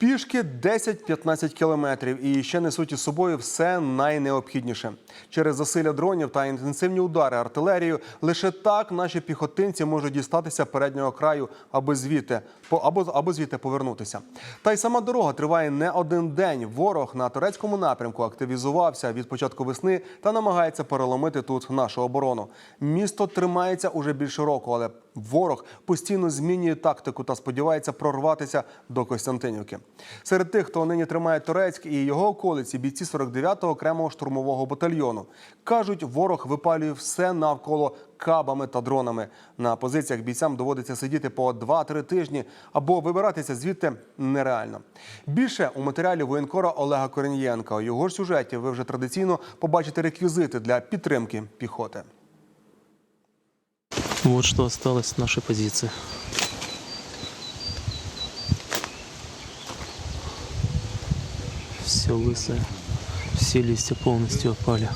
Пішки 10-15 кілометрів і ще несуть із собою все найнеобхідніше. Через засилля дронів та інтенсивні удари артилерією лише так наші піхотинці можуть дістатися переднього краю, аби звідти по- або, або звідти повернутися. Та й сама дорога триває не один день. Ворог на турецькому напрямку активізувався від початку весни та намагається переломити тут нашу оборону. Місто тримається уже більше року, але ворог постійно змінює тактику та сподівається прорватися до Костянтинівки. Серед тих, хто нині тримає Турецьк і його околиці, бійці 49-го окремого штурмового батальйону кажуть, ворог випалює все навколо кабами та дронами. На позиціях бійцям доводиться сидіти по 2-3 тижні або вибиратися звідти нереально. Більше у матеріалі воєнкора Олега Корнієнка. У його ж сюжеті ви вже традиційно побачите реквізити для підтримки піхоти. Вот что осталось нашей позиции. Все лысое. Все листья полностью опали.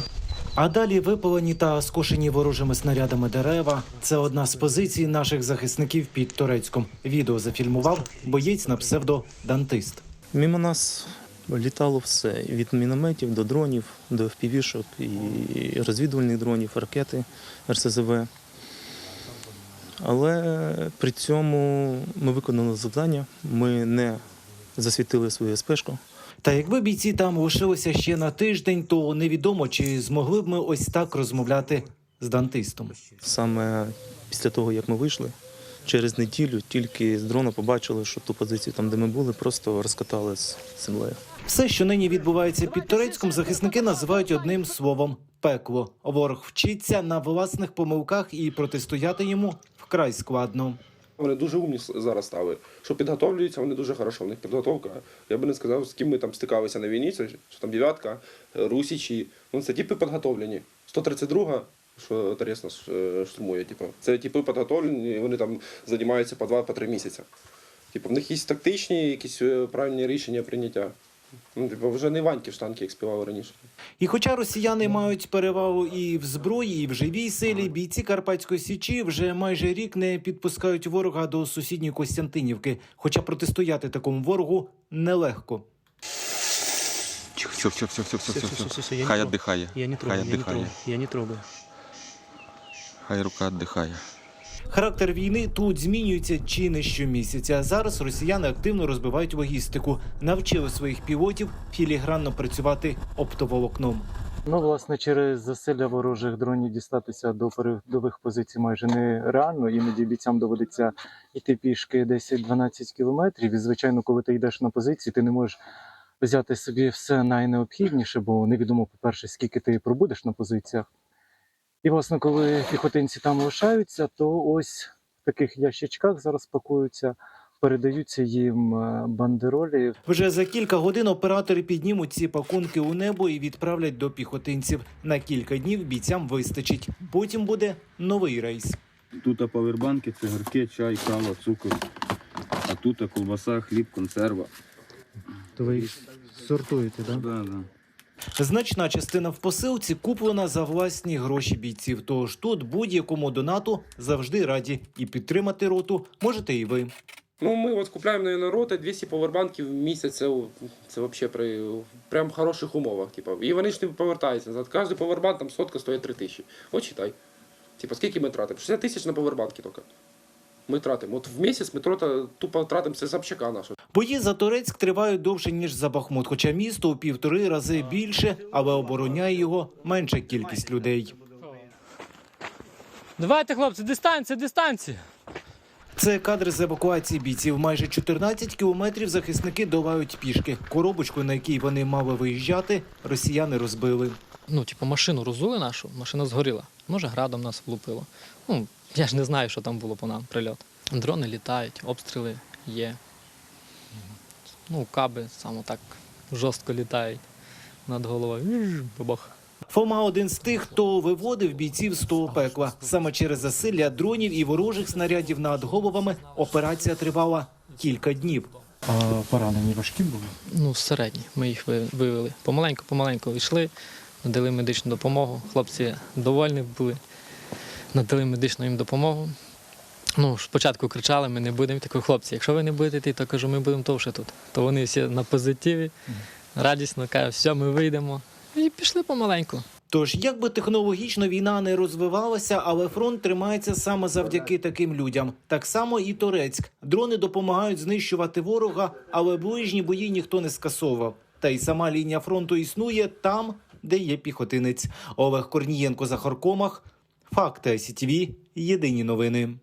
А далі випалені та скошені ворожими снарядами дерева. Це одна з позицій наших захисників під Турецьком. Відео зафільмував боєць на псевдо Дантист. Мимо нас літало все від мінометів до дронів, до впівішок і розвідувальних дронів, ракети РСЗВ. Але при цьому ми виконали завдання, ми не засвітили свою СПшку. Та якби бійці там лишилися ще на тиждень, то невідомо чи змогли б ми ось так розмовляти з Дантистом. Саме після того, як ми вийшли, через неділю тільки з дрона побачили, що ту позицію, там, де ми були, просто розкатали з землею. Все, що нині відбувається під Турецьком, захисники називають одним словом пекло. Ворог вчиться на власних помилках і протистояти йому вкрай складно. Вони дуже умні зараз стали. Що підготовлюються, вони дуже хорошо. У них підготовка. Я би не сказав, з ким ми там стикалися на війні. Це що там дев'ятка, е, русічі. Ну це типи підготовлені. 132 що Тарес е, штурмує. Типу. Це типи підготовлені, вони там займаються по 2-3 місяці. Типу, в них є тактичні, якісь е, правильні рішення прийняття. Ну, типу, вже не Іваньки в штанки, як співали раніше. І хоча росіяни мають перевагу і в зброї, і в живій силі, бійці Карпатської січі вже майже рік не підпускають ворога до сусідньої Костянтинівки. Хоча протистояти такому ворогу нелегко. Все, все, все, все, все, все, Всё, всё, всё, все. я не Хай трогаю. отдыхає. Я не Хай трогаю, я не отдыхає. трогаю. Я не трогаю. Хай рука віддихає. Характер війни тут змінюється чи не щомісяця. Зараз росіяни активно розбивають логістику, навчили своїх пілотів філігранно працювати оптоволокном. Ну, власне, через засилля ворожих дронів дістатися до передових позицій майже нереально. Іноді бійцям доводиться йти пішки 10-12 кілометрів. І, звичайно, коли ти йдеш на позиції, ти не можеш взяти собі все найнеобхідніше, бо невідомо, по-перше, скільки ти пробудеш на позиціях. І, власне, коли піхотинці там лишаються, то ось в таких ящичках зараз пакуються, передаються їм е, бандеролі, Вже за кілька годин оператори піднімуть ці пакунки у небо і відправлять до піхотинців. На кілька днів бійцям вистачить. Потім буде новий рейс. Тут павербанки, цигарки, чай, кава, цукор. А тут ковбаса, хліб, консерва. то ви їх сортуєте, так? Да, да. Значна частина в посилці куплена за власні гроші бійців. Тож тут будь-якому донату завжди раді і підтримати роту можете і ви. Ну, ми от купляємо на роти 200 повербанків в місяць. Це, це взагалі при прям хороших умовах. Типу. І вони ж не повертаються назад. Кожен повербанк там сотка стоїть 3 тисячі. От читай. Типу, скільки ми тратимо? 60 тисяч на повербанки тільки. Ми тратимо. От в місяць ми трота, тупо тратимо це з общака нашого. Бої за Турецьк тривають довше ніж за Бахмут, хоча місто у півтори рази більше, але обороняє його менша кількість людей. Давайте, хлопці, дистанція, дистанція. Це кадри з евакуації бійців. Майже 14 кілометрів захисники долають пішки. Коробочку, на якій вони мали виїжджати, росіяни розбили. Ну, типу, машину розули нашу, машина згоріла. Може, градом нас влупило. Ну, я ж не знаю, що там було по нам прильот. Дрони літають, обстріли є. Ну, каби саме так жорстко літають над головою. Бабах. Фома один з тих, хто виводив бійців з того пекла. Саме через засилля дронів і ворожих снарядів над головами операція тривала кілька днів. А поранені важкі були? Ну, середні. Ми їх ви- вивели. Помаленьку, помаленьку йшли, надали медичну допомогу. Хлопці довольні були, надали медичну їм допомогу. Ну, спочатку кричали, ми не будемо. Такі хлопці, якщо ви не будете йти, то кажу, ми будемо довше тут. То вони всі на позитиві, радісно кажуть, все, ми вийдемо. І пішли помаленьку. Тож, як би технологічно війна не розвивалася, але фронт тримається саме завдяки таким людям. Так само і Торецьк. Дрони допомагають знищувати ворога, але ближні бої ніхто не скасовував. Та й сама лінія фронту існує там, де є піхотинець. Олег Корнієнко за Харкомах. Факти СІТВ. Єдині новини.